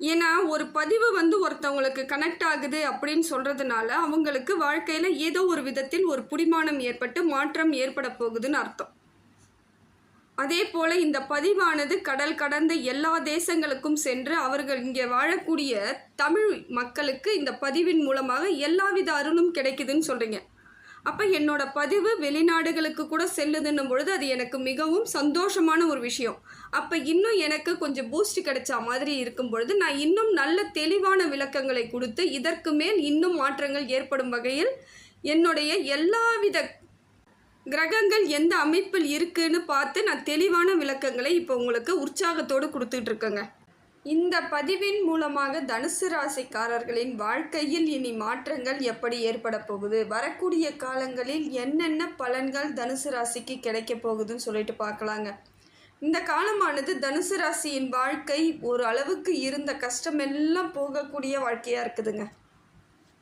ஏன்னா ஒரு பதிவு வந்து ஒருத்தவங்களுக்கு கனெக்ட் ஆகுது அப்படின்னு சொல்கிறதுனால அவங்களுக்கு வாழ்க்கையில் ஏதோ ஒரு விதத்தில் ஒரு புடிமானம் ஏற்பட்டு மாற்றம் ஏற்பட போகுதுன்னு அர்த்தம். அதே போல் இந்த பதிவானது கடல் கடந்த எல்லா தேசங்களுக்கும் சென்று அவர்கள் இங்கே வாழக்கூடிய தமிழ் மக்களுக்கு இந்த பதிவின் மூலமாக எல்லாவித அருளும் கிடைக்குதுன்னு சொல்கிறீங்க அப்போ என்னோட பதிவு வெளிநாடுகளுக்கு கூட செல்லுதுன்னும் பொழுது அது எனக்கு மிகவும் சந்தோஷமான ஒரு விஷயம். அப்போ இன்னும் எனக்கு கொஞ்சம் பூஸ்ட் கிடைச்ச மாதிரி இருக்கும் பொழுது நான் இன்னும் நல்ல தெளிவான விளக்கங்களை கொடுத்து இதற்கு மேல் இன்னும் மாற்றங்கள் ஏற்படும் வகையில் என்னுடைய எல்லாவித கிரகங்கள் எந்த அமைப்பில் இருக்குன்னு பார்த்து நான் தெளிவான விளக்கங்களை இப்போ உங்களுக்கு உற்சாகத்தோடு கொடுத்துட்டு இருக்கேங்க இந்த பதிவின் மூலமாக தனுசு ராசிக்காரர்களின் வாழ்க்கையில் இனி மாற்றங்கள் எப்படி ஏற்பட போகுது? வரக்கூடிய காலங்களில் என்னென்ன பலன்கள் தனுசு ராசிக்கு கிடைக்க போகுதுன்னு சொல்லிட்டு பார்க்கலாங்க. இந்த காலமானது தனுசு ராசியின் வாழ்க்கை ஒரு அளவுக்கு இருந்த கஷ்டம் எல்லாம் போகக்கூடிய வாழ்க்கையாக இருக்குதுங்க.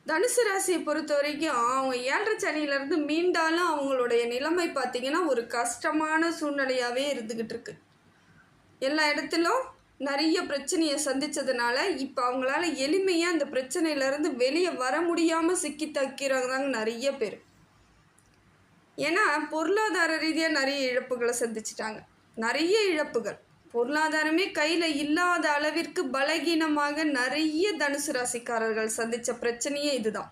தனுசு ராசியை பொறுத்த வரைக்கும் அவங்க ஏழரை சனியிலேருந்து மீண்டாலும் அவங்களுடைய நிலைமை பார்த்திங்கன்னா ஒரு கஷ்டமான சூழ்நிலையாகவே இருந்துக்கிட்டு இருக்கு. எல்லா இடத்துலும் நிறைய பிரச்சனையை சந்தித்ததுனால இப்போ அவங்களால எளிமையாக அந்த பிரச்சனையிலேருந்து வெளியே வர முடியாமல் சிக்கி தக்கிறாங்க நிறைய பேர். ஏன்னா பொருளாதார ரீதியாக நிறைய இழப்புகளை சந்திச்சிட்டாங்க. நிறைய இழப்புகள். பொருளாதாரமே கையில் இல்லாத அளவிற்கு பலகீனமாக நிறைய தனுசு ராசிக்காரர்கள் சந்தித்த பிரச்சனையே இதுதான்.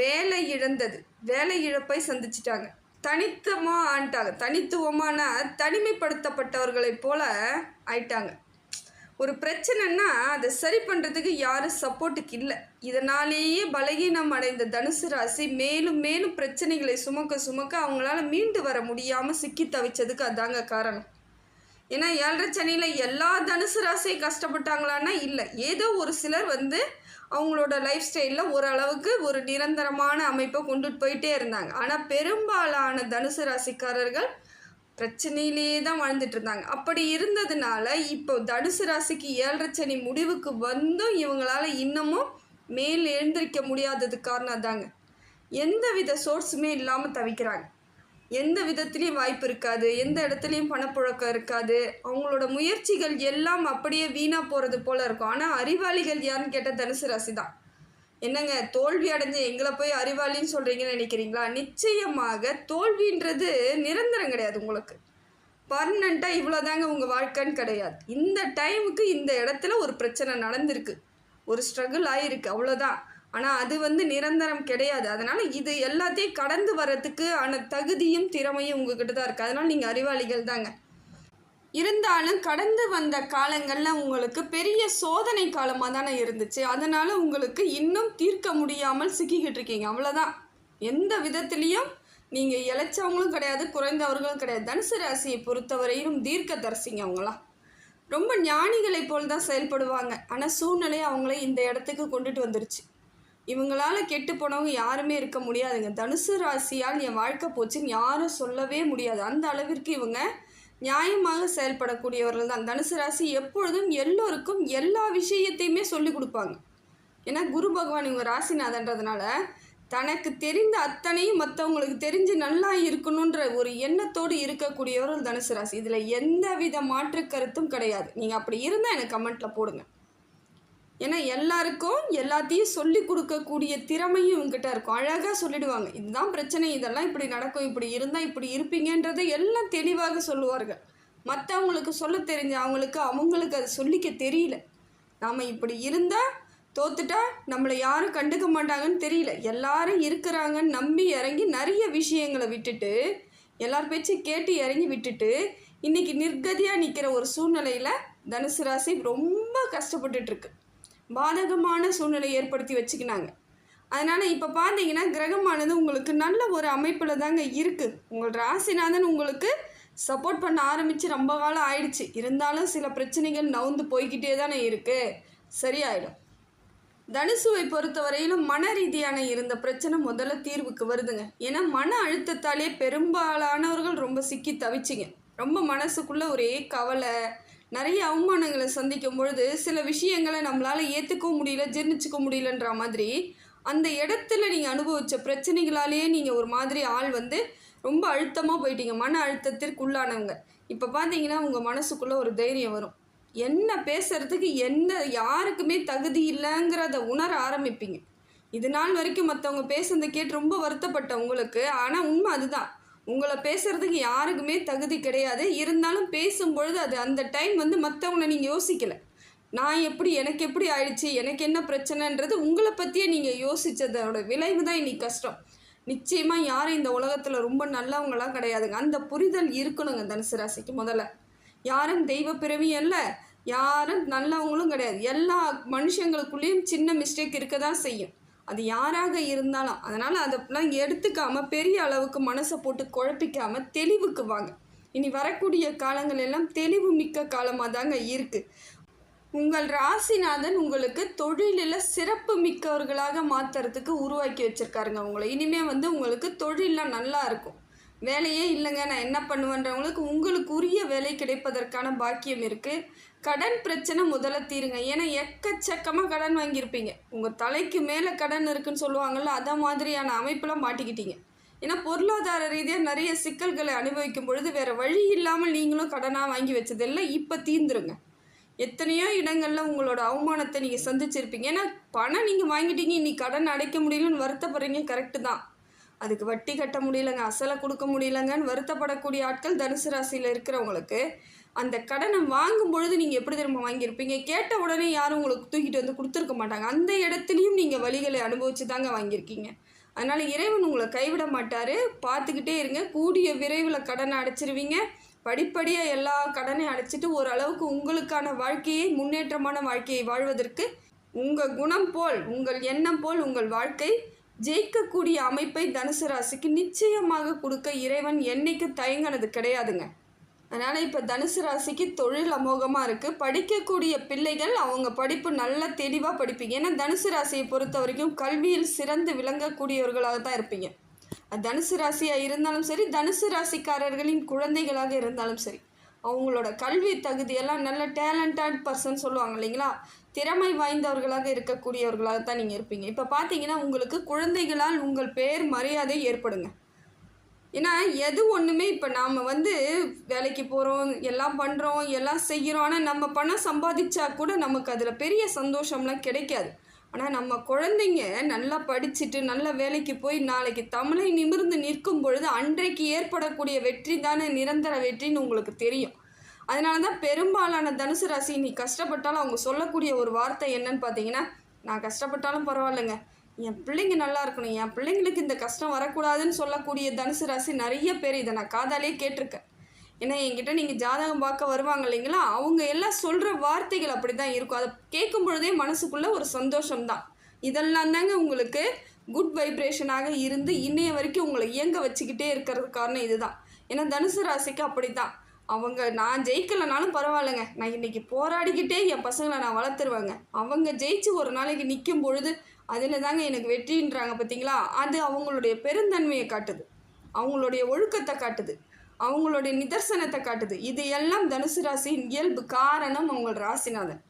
வேலை இழந்தது. வேலை இழப்பை சந்திச்சிட்டாங்க. தனித்தமாக ஆண்டாங்க. தனித்துவமான தனிமைப்படுத்தப்பட்டவர்களைப் போல ஆயிட்டாங்க. ஒரு பிரச்சனைன்னா அதை சரி பண்ணுறதுக்கு யாரும் சப்போர்ட்டுக்கு இல்லை. இதனாலேயே பலகீனம் அடைந்த தனுசு ராசி மேலும் மேலும் பிரச்சனைகளை சுமக்க சுமக்க அவங்களால மீண்டு வர முடியாமல் சிக்கி தவிச்சதுக்கு அதாங்க காரணம். ஏன்னா ஏழரை சனியில் எல்லா தனுசு ராசியும் கஷ்டப்பட்டாங்களான்னா இல்லை. ஏதோ ஒரு சிலர் வந்து அவங்களோட லைஃப் ஸ்டைலில் ஓரளவுக்கு ஒரு நிரந்தரமான அமைப்பை கொண்டுட்டு போயிட்டே இருந்தாங்க. ஆனால் பெரும்பாலான தனுசு ராசிக்காரர்கள் பிரச்சனையிலேயே தான் வாழ்ந்துட்டு இருந்தாங்க. அப்படி இருந்ததுனால இப்போ தனுசு ராசிக்கு ஏழரை சனி முடிவுக்கு வந்தும் இவங்களால இன்னமும் மேல் எழுந்திருக்க முடியாதது காரணம் தாங்க எந்த வித சோர்ஸுமே இல்லாமல் தவிக்கிறாங்க. எந்த விதத்துலேயும் வாய்ப்பு இருக்காது. எந்த இடத்துலையும் பணப்புழக்கம் இருக்காது. அவங்களோட முயற்சிகள் எல்லாம் அப்படியே வீணாக போகிறது போல் இருக்கும். ஆனால் அறிவாளிகள் யாருன்னு கேட்டால் தனுசு ராசி தான் என்னங்க தோல்வி அடைஞ்ச எங்களை போய் அறிவாளின்னு சொல்கிறீங்கன்னு நினைக்கிறீங்களா? நிச்சயமாக தோல்வின்றது நிரந்தரம் கிடையாது உங்களுக்கு. பர்மனண்ட்டாக இவ்வளோதாங்க உங்கள் வாழ்க்கைன்னு கிடையாது. இந்த டைமுக்கு இந்த இடத்துல ஒரு பிரச்சனை நடந்திருக்கு. ஒரு ஸ்ட்ரகிள் ஆகிருக்கு அவ்வளோதான் ஆனால் அது வந்து நிரந்தரம் கிடையாது. அதனால் இது எல்லாத்தையும் கடந்து வர்றதுக்கு ஆன தகுதியும் திறமையும் உங்ககிட்ட தான் இருக்குது அதனால் நீங்கள் அறிவாளிகள் தாங்க. இருந்தாலும் கடந்து வந்த காலங்களில் உங்களுக்கு பெரிய சோதனை காலமாக தானே இருந்துச்சு. அதனால் உங்களுக்கு இன்னும் தீர்க்க முடியாமல் சிக்கிக்கிட்டு இருக்கீங்க. அவ்வளோதான் எந்த விதத்துலேயும் நீங்கள் இழைச்சவங்களும் கிடையாது குறைந்தவர்களும் கிடையாது. தனுசு ராசியை பொறுத்தவரையிலும் தீர்க்க தரிசிங்க அவங்களாம் ரொம்ப ஞானிகளை போல் தான் செயல்படுவாங்க. ஆனால் சூழ்நிலை அவங்கள இந்த இடத்துக்கு கொண்டுட்டு வந்துருச்சு. இவங்களால கெட்டு போனவங்க யாருமே இருக்க முடியாதுங்க. தனுசு ராசியால் என் வாழ்க்கை போச்சுன்னு யாரும் சொல்லவே முடியாது. அந்த அளவிற்கு இவங்க நியாயமாக செயல்படக்கூடியவர்கள் தான். தனுசு ராசி எப்பொழுதும் எல்லோருக்கும் எல்லா விஷயத்தையுமே சொல்லி கொடுப்பாங்க. ஏன்னா குரு பகவான் இவங்க ராசிநாதன்றதுனால தனக்கு தெரிந்த அத்தனையும் மற்றவங்களுக்கு தெரிஞ்சு நல்லா இருக்கணுன்ற ஒரு எண்ணத்தோடு இருக்கக்கூடியவர்கள் தனுசு ராசி. இதில் எந்த வித மாற்று கருத்தும் கிடையாது. நீங்கள் அப்படி இருந்தால் எனக்கு கமெண்ட்டில் போடுங்க. ஏன்னா எல்லாருக்கும் எல்லாத்தையும் சொல்லி கொடுக்கக்கூடிய திறமையும் இவங்ககிட்ட இருக்கும். அழகாக சொல்லிடுவாங்க. இதுதான் பிரச்சனை இதெல்லாம் இப்படி நடக்கும் இப்படி இருந்தால் இப்படி இருப்பீங்கன்றதை எல்லாம் தெளிவாக சொல்லுவார்கள். மற்றவங்களுக்கு சொல்ல தெரிஞ்ச அவங்களுக்கு அவங்களுக்கு அது சொல்லிக்க தெரியல. நாம் இப்படி இருந்தால் தோத்துட்டா நம்மளை யாரும் கண்டுக்க மாட்டாங்கன்னு தெரியல. எல்லாரும் இருக்கிறாங்கன்னு நம்பி இறங்கி நிறைய விஷயங்களை விட்டுட்டு எல்லார் பேச்சும் கேட்டு இறங்கி விட்டுட்டு இன்றைக்கி நிர்கதியாக நிற்கிற ஒரு சூழ்நிலையில் தனுசு ராசி ரொம்ப கஷ்டப்பட்டுட்ருக்கு பாதகமான சூழ்நிலை ஏற்படுத்தி வச்சுக்கினாங்க. அதனால் இப்போ பார்த்தீங்கன்னா கிரகமானது உங்களுக்கு நல்ல ஒரு அமைப்பில் தாங்க இருக்குது உங்கள் ராசிநாதன் உங்களுக்கு சப்போர்ட் பண்ண ஆரம்பித்து ரொம்ப காலம் ஆயிடுச்சு. இருந்தாலும் சில பிரச்சனைகள் நவுந்து போய்கிட்டே தானே இருக்குது சரியாயிடும். தனுசுவை பொறுத்தவரையிலும் மன ரீதியான இருந்த பிரச்சனை முதல்ல தீர்வுக்கு வருதுங்க. ஏன்னா மன அழுத்தத்தாலே பெரும்பாலானவர்கள் ரொம்ப சிக்கி தவிச்சிங்க. ரொம்ப மனசுக்குள்ளே ஒரே கவலை நிறைய அவமானங்களை சந்திக்கும் பொழுது சில விஷயங்களை நம்மளால் ஏற்றுக்கவும் முடியல ஜீர்ணிச்சிக்க முடியலன்ற மாதிரி அந்த இடத்துல நீங்கள் அனுபவித்த பிரச்சனைகளாலேயே நீங்கள் ஒரு மாதிரி ஆள் வந்து ரொம்ப அழுத்தமாக போயிட்டீங்க மன அழுத்தத்திற்கு உள்ளானவங்க இப்போ பார்த்தீங்கன்னா உங்கள் மனசுக்குள்ளே ஒரு தைரியம் வரும். என்ன பேசுகிறதுக்கு என்ன யாருக்குமே தகுதி இல்லைங்கிறத உணர ஆரம்பிப்பீங்க. இது நாள் வரைக்கும் மற்றவங்க பேசுனதை கேட்டு ரொம்ப வருத்தப்பட்ட உங்களுக்கு ஆனால் உண்மை அதுதான். உங்களை பேசுறதுக்கு யாருக்குமே தகுதி கிடையாது. இருந்தாலும் பேசும்பொழுது அது அந்த டைம் வந்து மற்றவங்கள நீங்கள் யோசிக்கலை. நான் எப்படி எனக்கு எப்படி ஆயிடுச்சு எனக்கு என்ன பிரச்சனைன்றது உங்களை பற்றியே நீங்கள் யோசித்ததோட விளைவு தான் இன்னைக்கு கஷ்டம். நிச்சயமாக யாரும் இந்த உலகத்தில் ரொம்ப நல்லவங்களாம் கிடையாதுங்க. அந்த புரிதல் இருக்கணுங்க தனுசு ராசிக்கு முதல்ல. யாரும் தெய்வ பிறவி அல்ல. யாரும் நல்லவங்களும் கிடையாது. எல்லா மனுஷங்களுக்குள்ளேயும் சின்ன மிஸ்டேக் இருக்க தான் செய்யும். அது யாராக இருந்தாலும் அதனால் அதெல்லாம் எடுத்துக்காம பெரிய அளவுக்கு மனசை போட்டு குழப்பிக்காம தெளிவுக்கு வாங்க. இனி வரக்கூடிய காலங்கள் எல்லாம் தெளிவு மிக்க காலமாக தாங்க இருக்குது உங்கள் ராசிநாதன் உங்களுக்கு தொழிலில் சிறப்பு மிக்கவர்களாக மாற்றுறதுக்கு உருவாக்கி வச்சுருக்காருங்க உங்களை. இனிமேல் வந்து உங்களுக்கு தொழிலெலாம் நல்லா இருக்கும். வேலையே இல்லைங்க. நான் என்ன பண்ணுவேன்றவங்களுக்கு உங்களுக்கு உரிய வேலை கிடைப்பதற்கான பாக்கியம் இருக்குது கடன் பிரச்சனை முதல்ல தீருங்க. ஏன்னா எக்கச்சக்கமாக கடன் வாங்கியிருப்பீங்க. உங்கள் தலைக்கு மேலே கடன் இருக்குன்னு சொல்லுவாங்கள்ல அதை மாதிரியான அமைப்பில் மாட்டிக்கிட்டீங்க. ஏன்னா பொருளாதார ரீதியாக நிறைய சிக்கல்களை அனுபவிக்கும் பொழுது வேறு வழி இல்லாமல் நீங்களும் கடனாக வாங்கி வச்சதெல்லாம் இப்போ தீந்துருங்க எத்தனையோ இடங்களில் உங்களோட அவமானத்தை நீங்கள் சந்திச்சிருப்பீங்க. ஏன்னா பணம் நீங்கள் வாங்கிட்டீங்க. இன்னைக்கு கடன் அடைக்க முடியலன்னு வருத்தப்படுறீங்க. கரெக்டு தான். அதுக்கு வட்டி கட்ட முடியலங்க அசலை கொடுக்க முடியலங்கன்னு வருத்தப்படக்கூடிய ஆட்கள் தனுசு ராசியில் இருக்கிறவங்களுக்கு அந்த கடனை வாங்கும் பொழுது நீங்கள் எப்படி திரும்ப வாங்கியிருப்பீங்க? கேட்ட உடனே யாரும் உங்களுக்கு தூக்கிட்டு வந்து கொடுத்துருக்க மாட்டாங்க. அந்த இடத்துலையும் நீங்கள் வழிகளை அனுபவிச்சு தாங்க வாங்கியிருக்கீங்க. அதனால் இறைவன் உங்களை கைவிட மாட்டார். பார்த்துக்கிட்டே இருங்க. கூடிய விரைவில் கடனை அடைச்சிருவீங்க. படிப்படியாக எல்லா கடனையும் அடைச்சிட்டு ஓரளவுக்கு உங்களுக்கான வாழ்க்கையை முன்னேற்றமான வாழ்க்கையை வாழ்வதற்கு உங்கள் குணம் போல் உங்கள் எண்ணம் போல் உங்கள் வாழ்க்கை ஜெயிக்கக்கூடிய அமைப்பை தனுசு ராசிக்கு நிச்சயமாக கொடுக்க இறைவன் என்னைக்கு தயங்கினது கிடையாதுங்க. அதனால் இப்போ தனுசு ராசிக்கு தொழில் அமோகமாக இருக்குது படிக்கக்கூடிய பிள்ளைகள் அவங்க படிப்பு நல்ல தெளிவாக படிப்பீங்க. ஏன்னா தனுசு ராசியை பொறுத்த வரைக்கும் கல்வியில் சிறந்து விளங்கக்கூடியவர்களாக தான் இருப்பீங்க. தனுசு ராசியாக இருந்தாலும் சரி தனுசு ராசிக்காரர்களின் குழந்தைகளாக இருந்தாலும் சரி அவங்களோட கல்வி தகுதியெல்லாம் நல்ல டேலண்டட் பர்சன் சொல்லுவாங்க இல்லைங்களா? திறமை வாய்ந்தவர்களாக இருக்கக்கூடியவர்களாக தான் நீங்கள் இருப்பீங்க. இப்போ பார்த்தீங்கன்னா உங்களுக்கு குழந்தைகளால் உங்கள் பெயர் மரியாதை ஏற்படுங்க. ஏன்னா எது ஒன்றுமே இப்போ நாம் வந்து வேலைக்கு போகிறோம் எல்லாம் பண்ணுறோம் எல்லாம் செய்கிறோம் ஆனால் நம்ம பணம் சம்பாதிச்சா கூட நமக்கு அதில் பெரிய சந்தோஷம்லாம் கிடைக்காது. ஆனால் நம்ம குழந்தைங்க நல்லா படிச்சுட்டு நல்ல வேலைக்கு போய் நாளைக்கு தமிழை நிமிர்ந்து நிற்கும் பொழுது அன்றைக்கு ஏற்படக்கூடிய வெற்றி தானே நிரந்தர வெற்றின்னு உங்களுக்கு தெரியும். அதனால தான் பெரும்பாலான தனுசு ராசி நீ கஷ்டப்பட்டாலும் அவங்க சொல்லக்கூடிய ஒரு வார்த்தை என்னன்னு பார்த்தீங்கன்னா நான் கஷ்டப்பட்டாலும் பரவாயில்லைங்க. என் பிள்ளைங்க நல்லா இருக்கணும். என் பிள்ளைங்களுக்கு இந்த கஷ்டம் வரக்கூடாதுன்னு சொல்லக்கூடிய தனுசு ராசி நிறைய பேர் இதை நான் காதாலே கேட்டிருக்கேன். ஏன்னா என்கிட்ட நீங்கள் ஜாதகம் பார்க்க வருவாங்க இல்லைங்களா? அவங்க எல்லாம் சொல்கிற வார்த்தைகள் அப்படி தான் இருக்கும். அதை கேட்கும் பொழுதே மனசுக்குள்ளே ஒரு சந்தோஷம்தான். இதெல்லாம் தாங்க உங்களுக்கு குட் வைப்ரேஷனாக இருந்து இன்னைய வரைக்கும் உங்களை இயங்க வச்சுக்கிட்டே இருக்கிறது காரணம் இதுதான். ஏன்னா தனுசு ராசிக்கு அப்படி தான் அவங்க நான் ஜெயிக்கலைனாலும் பரவாயில்லைங்க. நான் இன்னைக்கு போராடிக்கிட்டே என் பசங்களை நான் வளர்த்துருவேங்க. அவங்க ஜெயிச்சு ஒரு நாளைக்கு நிற்கும் பொழுது அதில் தாங்க எனக்கு வெற்றின்றாங்க பார்த்தீங்களா அது அவங்களுடைய பெருந்தன்மையை காட்டுது. அவங்களுடைய ஒழுக்கத்தை காட்டுது. அவங்களுடைய நிதர்சனத்தை காட்டுது. இது எல்லாம் தனுசு ராசியின் இயல்பு காரணம் அவங்க ராசிநாதன்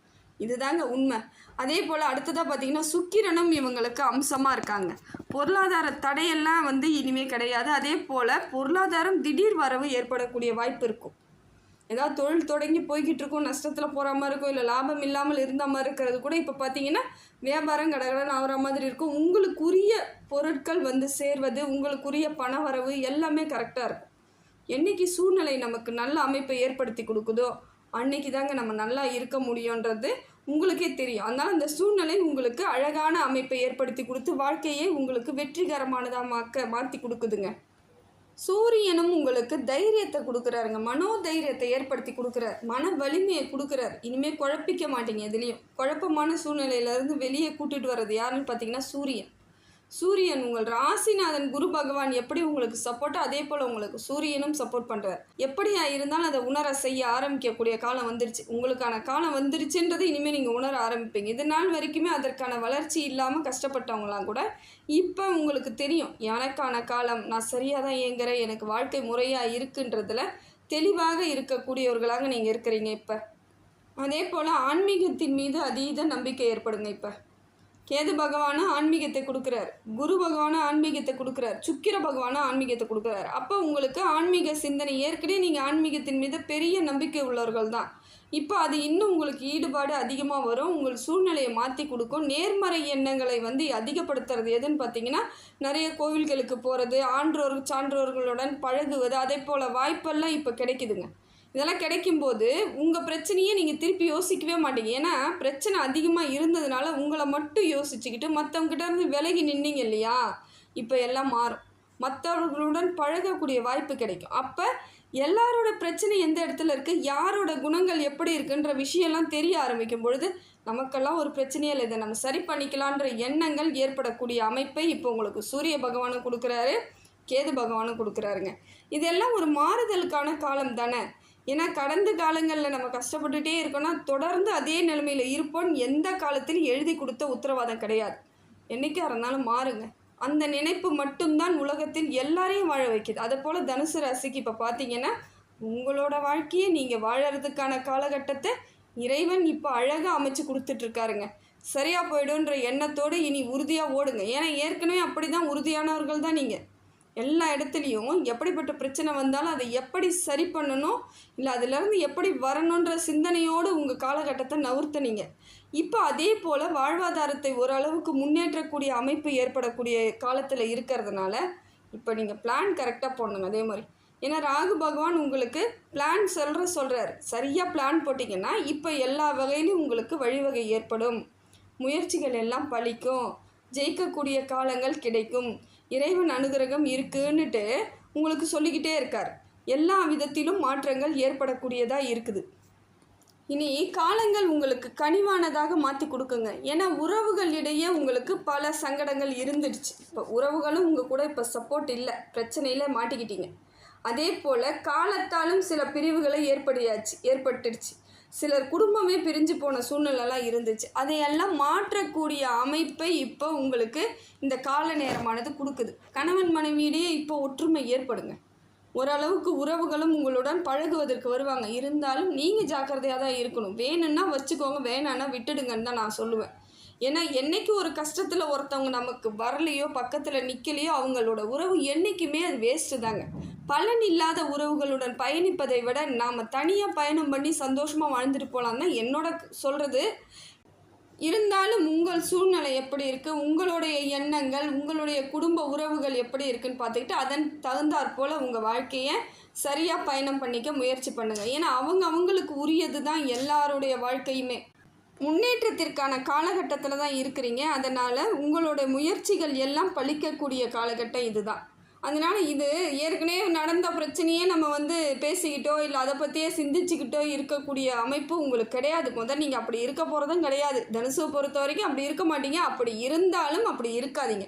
இதுதாங்க உண்மை. அதே போல் அடுத்ததாக பார்த்தீங்கன்னா சுக்கிரனும் இவங்களுக்கு அம்சமாக இருக்காங்க. பொருளாதார தடையெல்லாம் வந்து இனிமே கிடையாது. அதே போல் பொருளாதாரம் திடீர் வரவு ஏற்படக்கூடிய வாய்ப்பு இருக்கும். ஏதாவது தொழில் தொடங்கி போய்கிட்டு இருக்கும் நஷ்டத்தில் போகிற மாதிரி இருக்கும் இல்லை லாபம் இல்லாமல் இருந்த மாதிரி இருக்கிறது கூட இப்போ பார்த்தீங்கன்னா வியாபாரம் கடகடன் ஆகிற மாதிரி இருக்கும். உங்களுக்குரிய பொருட்கள் வந்து சேர்வது உங்களுக்குரிய பண வரவு எல்லாமே கரெக்டாக இருக்கும். என்னைக்கு சூழ்நிலை நமக்கு நல்ல அமைப்பை ஏற்படுத்தி கொடுக்குதோ அன்னைக்கு தாங்க நம்ம நல்லா இருக்க முடியுன்றது உங்களுக்கே தெரியும். அதனால் அந்த சூழ்நிலை உங்களுக்கு அழகான அமைப்பை ஏற்படுத்தி கொடுத்து வாழ்க்கையை உங்களுக்கு வெற்றிகரமானதாக மாக்க மாற்றி கொடுக்குதுங்க. சூரியனும் உங்களுக்கு தைரியத்தை கொடுக்குறாருங்க. மனோ தைரியத்தை ஏற்படுத்தி கொடுக்குறார். மன வலிமையை கொடுக்குறார். இனிமேல் குழப்பிக்க மாட்டீங்க எதுலேயும். குழப்பமான சூழ்நிலையிலேருந்து வெளியே கூட்டிகிட்டு வர்றது யாருன்னு பார்த்தீங்கன்னா சூரியன். சூரியன் உங்கள் ராசிநாதன் குரு பகவான் எப்படி உங்களுக்கு சப்போர்ட்டோ அதே போல் உங்களுக்கு சூரியனும் சப்போர்ட் பண்ணுறார் எப்படியா இருந்தாலும் அதை உணர செய்ய ஆரம்பிக்கக்கூடிய காலம் வந்துருச்சு. உங்களுக்கான காலம் வந்துருச்சுன்றது இனிமேல் நீங்கள் உணர ஆரம்பிப்பீங்க. இது நாள் வரைக்குமே அதற்கான வளர்ச்சி இல்லாமல் கஷ்டப்பட்டவங்களாம் கூட இப்போ உங்களுக்கு தெரியும். எனக்கான காலம் நான் சரியாக தான் இயங்குறேன். எனக்கு வாழ்க்கை முறையாக இருக்குன்றதில் தெளிவாக இருக்கக்கூடியவர்களாக நீங்கள் இருக்கிறீங்க இப்போ. அதே போல் ஆன்மீகத்தின் மீது அதீத நம்பிக்கை ஏற்படுங்க இப்போ. கேது பகவான ஆன்மீகத்தை கொடுக்குறார். குரு பகவான ஆன்மீகத்தை கொடுக்குறார். சுக்கிர பகவான ஆன்மீகத்தை கொடுக்குறார். அப்போ உங்களுக்கு ஆன்மீக சிந்தனை ஏற்கனவே நீங்கள் ஆன்மீகத்தின் மீது பெரிய நம்பிக்கை உள்ளவர்கள் தான். இப்போ அது இன்னும் உங்களுக்கு ஈடுபாடு அதிகமாக வரும். உங்கள் சூழ்நிலையை மாற்றி கொடுக்கும். நேர்மறை எண்ணங்களை வந்து அதிகப்படுத்துறது எதுன்னு பார்த்தீங்கன்னா நிறைய கோவில்களுக்கு போகிறது ஆன்றோர் சான்றோர்களுடன் பழகுவது அதே போல் வாய்ப்பெல்லாம் இப்போ கிடைக்குதுங்க. இதெல்லாம் கிடைக்கும்போது உங்கள் பிரச்சனையே நீங்கள் திருப்பி யோசிக்கவே மாட்டீங்க. ஏன்னா பிரச்சனை அதிகமாக இருந்ததுனால உங்களை மட்டும் யோசிச்சுக்கிட்டு மற்றவங்ககிட்ட இருந்து விலகி நின்னீங்க இல்லையா? இப்போ எல்லாம் மாறும். மற்றவர்களுடன் பழகக்கூடிய வாய்ப்பு கிடைக்கும். அப்போ எல்லாரோட பிரச்சனை எந்த இடத்துல இருக்குது யாரோட குணங்கள் எப்படி இருக்குன்ற விஷயம்லாம் தெரிய ஆரம்பிக்கும் பொழுது நமக்கெல்லாம் ஒரு பிரச்சனையே இல்லை. இதை நம்ம சரி பண்ணிக்கலான்ற எண்ணங்கள் ஏற்படக்கூடிய அமைப்பை இப்போ உங்களுக்கு சூரிய பகவானும் கொடுக்குறாரு. கேது பகவானும் கொடுக்குறாருங்க. இதெல்லாம் ஒரு மாறுதலுக்கான காலம் தானே? ஏன்னா கடந்த காலங்களில் நம்ம கஷ்டப்பட்டுட்டே இருக்கோம்னா தொடர்ந்து அதே நிலைமையில் இருப்போம் எந்த காலத்திலும் எழுதி கொடுத்த உத்தரவாதம் கிடையாது. என்றைக்கா இருந்தாலும் மாறுங்க. அந்த நினைப்பு மட்டும்தான் உலகத்தில் எல்லாரையும் வாழ வைக்கிது. அதை போல் தனுசு ராசிக்கு இப்போ பார்த்தீங்கன்னா உங்களோட வாழ்க்கையை நீங்கள் வாழறதுக்கான காலகட்டத்தை இறைவன் இப்போ அழகாக அமைச்சு கொடுத்துட்ருக்காருங்க. சரியாக போயிடுன்ற எண்ணத்தோடு இனி உறுதியாக ஓடுங்க. ஏன்னா ஏற்கனவே அப்படி தான் உறுதியானவர்கள் தான் நீங்கள் எல்லா இடத்துலையும் எப்படிப்பட்ட பிரச்சனை வந்தாலும் அதை எப்படி சரி பண்ணணும்? இல்லை அதிலேருந்து எப்படி வரணுன்ற சிந்தனையோடு உங்கள் காலகட்டத்தை நவுர்த்தனீங்க. இப்போ அதே போல் வாழ்வாதாரத்தை ஓரளவுக்கு முன்னேற்றக்கூடிய அமைப்பு ஏற்படக்கூடிய காலத்தில் இருக்கிறதுனால இப்போ நீங்கள் பிளான் கரெக்டாக போடணுங்க அதே மாதிரி. ஏன்னா ராகு பகவான் உங்களுக்கு பிளான் சொல்கிற சொல்கிறார் சரியாக பிளான் போட்டிங்கன்னா இப்போ எல்லா வகையிலும் உங்களுக்கு வழிவகை ஏற்படும். முயற்சிகள் எல்லாம் பலிக்கும். ஜெயிக்கக்கூடிய காலங்கள் கிடைக்கும். இறைவன் அனுகிரகம் இருக்குன்னுட்டு உங்களுக்கு சொல்லிக்கிட்டே இருக்கார். எல்லா விதத்திலும் மாற்றங்கள் ஏற்படக்கூடியதாக இருக்குது. இனி காலங்கள் உங்களுக்கு கனிவானதாக மாற்றி கொடுக்குங்க. ஏன்னா உறவுகளிடையே உங்களுக்கு பல சங்கடங்கள் இருந்துடுச்சு. இப்போ உறவுகளும் உங்கள் கூட இப்போ சப்போர்ட் இல்லை. பிரச்சனையில் மாட்டிக்கிட்டீங்க. அதே போல் காலத்தாலும் சில பிரிவுகளை ஏற்படியாச்சு ஏற்பட்டுடுச்சு. சிலர் குடும்பமே பிரிஞ்சு போன சூழ்நிலைலாம் இருந்துச்சு. அதையெல்லாம் மாற்றக்கூடிய அமைப்பை இப்போ உங்களுக்கு இந்த கால நேரமானது கொடுக்குது. கணவன் மனைவியிடையே இப்போ ஒற்றுமை ஏற்படுங்க. ஓரளவுக்கு உறவுகளும் உங்களுடன் பழகுவதற்கு வருவாங்க. இருந்தாலும் நீங்கள் ஜாக்கிரதையாக தான் இருக்கணும். வேணும்னா வச்சுக்கோங்க. வேணான்னா விட்டுடுங்கன்னு தான் நான் சொல்லுவேன். ஏன்னா என்னைக்கு ஒரு கஷ்டத்தில் ஒருத்தவங்க நமக்கு வரலையோ பக்கத்தில் நிற்கலையோ அவங்களோட உறவு என்றைக்குமே அது வேஸ்ட்டு தாங்க. பலன் இல்லாத உறவுகளுடன் பயணிப்பதை விட நாம் தனியாக பயணம் பண்ணி சந்தோஷமாக வாழ்ந்துட்டு போகலாம் தான் என்னோட சொல்கிறது இருந்தாலும் உங்கள் சூழ்நிலை எப்படி இருக்குது உங்களுடைய எண்ணங்கள் உங்களுடைய குடும்ப உறவுகள் எப்படி இருக்குன்னு பார்த்துக்கிட்டு அதன் தகுந்தாற் போல் உங்கள் வாழ்க்கையை சரியாக பயணம் பண்ணிக்க முயற்சி பண்ணுங்கள் ஏன்னா அவங்க அவங்களுக்கு உரியது தான் எல்லாருடைய வாழ்க்கையுமே. முன்னேற்றத்திற்கான காலகட்டத்தில் தான் இருக்கிறீங்க. அதனால் உங்களோட முயற்சிகள் எல்லாம் பழிக்கக்கூடிய காலகட்டம் இதுதான். அதனால் இது ஏற்கனவே நடந்த பிரச்சனையே நம்ம வந்து பேசிக்கிட்டோ இல்லை அதை பற்றியே சிந்திச்சுக்கிட்டோ இருக்கக்கூடிய அமைப்பு உங்களுக்கு கிடையாது. முதல் நீங்கள் அப்படி இருக்க போகிறதும் கிடையாது. தனுசுவை பொறுத்த வரைக்கும் அப்படி இருக்க மாட்டீங்க. அப்படி இருந்தாலும் அப்படி இருக்காதீங்க.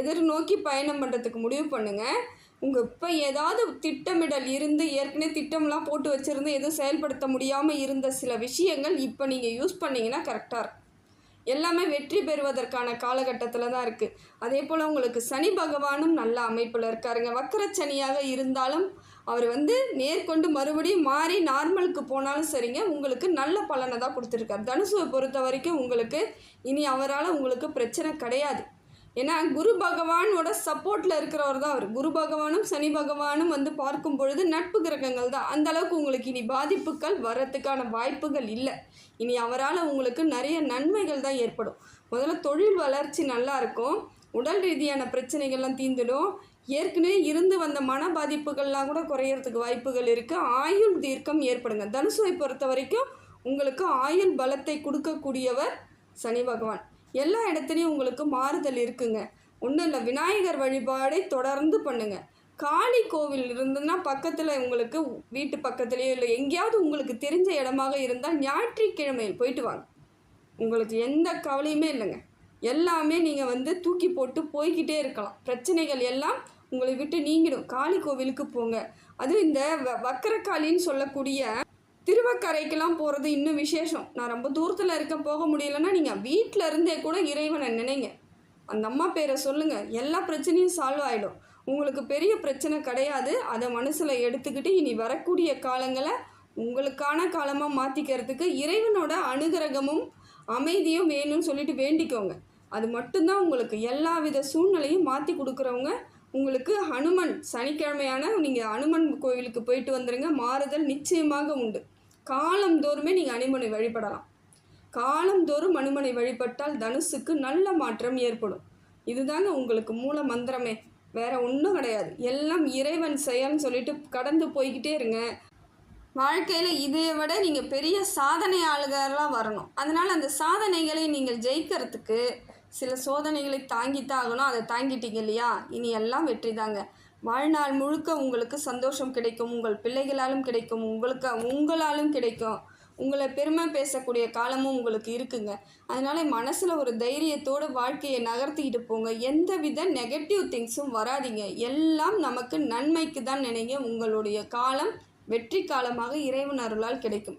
எதிர்நோக்கி பயணம் பண்ணுறதுக்கு முடிவு பண்ணுங்கள் உங்கள் இப்போ ஏதாவது திட்டமிடல் இருந்து ஏற்கனவே திட்டம்லாம் போட்டு வச்சுருந்து எதுவும் செயல்படுத்த முடியாமல் இருந்த சில விஷயங்கள் இப்போ நீங்கள் யூஸ் பண்ணிங்கன்னா கரெக்டாக இருக்கும். எல்லாமே வெற்றி பெறுவதற்கான காலகட்டத்தில் தான் இருக்குது அதே போல் உங்களுக்கு சனி பகவானும் நல்ல அமைப்பில் இருக்காருங்க. வக்கரச்சனியாக இருந்தாலும் அவர் வந்து நேர்கொண்டு மறுபடியும் மாறி நார்மலுக்கு போனாலும் சரிங்க. உங்களுக்கு நல்ல பலனை தான் கொடுத்துருக்காரு. தனுசுவை பொறுத்த வரைக்கும் உங்களுக்கு இனி அவரால் உங்களுக்கு பிரச்சனை கிடையாது. ஏன்னா குரு பகவானோட சப்போர்ட்டில் இருக்கிறவர் தான் அவர். குரு பகவானும் சனி பகவானும் வந்து பார்க்கும் பொழுது நட்பு கிரகங்கள் தான். அந்த அளவுக்கு உங்களுக்கு இனி பாதிப்புகள் வர்றதுக்கான வாய்ப்புகள் இல்லை. இனி அவரால் உங்களுக்கு நிறைய நன்மைகள் தான் ஏற்படும். முதல்ல தொழில் வளர்ச்சி நல்லா இருக்கும். உடல் ரீதியான பிரச்சனைகள்லாம் தீந்துடும் ஏற்கனவே இருந்து வந்த மன பாதிப்புகள்லாம் கூட குறையறதுக்கு வாய்ப்புகள் இருக்குது ஆயுள் தீர்க்கம் ஏற்படுங்க. தனுசுவை பொறுத்த வரைக்கும் உங்களுக்கு ஆயுள் பலத்தை கொடுக்கக்கூடியவர் சனி பகவான். எல்லா இடத்துலையும் உங்களுக்கு மாறுதல் இருக்குங்க. ஒன்றும் இல்லை விநாயகர் வழிபாடை தொடர்ந்து பண்ணுங்கள் காளி கோவில் இருந்ததுன்னா பக்கத்தில் உங்களுக்கு வீட்டு பக்கத்துலேயோ இல்லை எங்கேயாவது உங்களுக்கு தெரிஞ்ச இடமாக இருந்தால் ஞாயிற்றுக்கிழமையில் போயிட்டு வாங்க. உங்களுக்கு எந்த கவலையுமே இல்லைங்க. எல்லாமே நீங்கள் வந்து தூக்கி போட்டு போய்கிட்டே இருக்கலாம். பிரச்சனைகள் எல்லாம் உங்களை விட்டு நீங்கிடும். காளி கோவிலுக்கு போங்க. அதுவும் இந்த வ- சொல்லக்கூடிய திருவக்கரைக்கெல்லாம் போகிறது இன்னும் விசேஷம். நான் ரொம்ப தூரத்தில் இருக்க போக முடியலன்னா நீங்கள் வீட்டில் இருந்தே கூட இறைவனை நினைங்க. அந்த அம்மா பேரை சொல்லுங்கள் எல்லா பிரச்சனையும் சால்வ் ஆகிடும் உங்களுக்கு பெரிய பிரச்சனை கிடையாது. அதை மனசில் எடுத்துக்கிட்டு இனி வரக்கூடிய காலங்களை உங்களுக்கான காலமாக மாற்றிக்கிறதுக்கு இறைவனோட அனுகிரகமும் அமைதியும் வேணும்னு சொல்லிட்டு வேண்டிக்கோங்க. அது மட்டும்தான் உங்களுக்கு எல்லா வித சூழ்நிலையும் மாற்றி கொடுக்குறவங்க. உங்களுக்கு ஹனுமன் சனிக்கிழமையான நீங்கள் ஹனுமன் கோவிலுக்கு போயிட்டு வந்துடுங்க மாறுதல் நிச்சயமாக உண்டு. காலந்தோறுமே நீங்கள் அனுமனை வழிபடலாம். காலந்தோறும் அனுமனை வழிபட்டால் தனுசுக்கு நல்ல மாற்றம் ஏற்படும். இதுதாங்க உங்களுக்கு மூல மந்திரமே. வேற ஒன்றும் கிடையாது. எல்லாம் இறைவன் செயல்னு சொல்லிட்டு கடந்து போய்கிட்டே இருங்க. வாழ்க்கையில் இதை விட நீங்கள் பெரிய சாதனையாளர்களாக வரணும். அதனால் அந்த சாதனைகளை நீங்கள் ஜெயிக்கிறதுக்கு சில சோதனைகளை தாங்கித்தான் ஆகணும். அதை தாங்கிட்டீங்க இல்லையா? இனி எல்லாம் வெற்றி தாங்க வாழ்நாள் முழுக்க உங்களுக்கு சந்தோஷம் கிடைக்கும் உங்கள் பிள்ளைகளாலும் கிடைக்கும் உங்களுக்கு உங்களாலும் கிடைக்கும். உங்களை பெருமை பேசக்கூடிய காலமும் உங்களுக்கு இருக்குங்க. அதனால மனசில் ஒரு தைரியத்தோடு வாழ்க்கையை நகர்த்திக்கிட்டு போங்க. எந்த வித நெகட்டிவ் திங்ஸும் வராதீங்க. எல்லாம் நமக்கு நன்மைக்கு தான் நினைங்க உங்களுடைய காலம் வெற்றி காலமாக இறைவன் அருளால் கிடைக்கும்.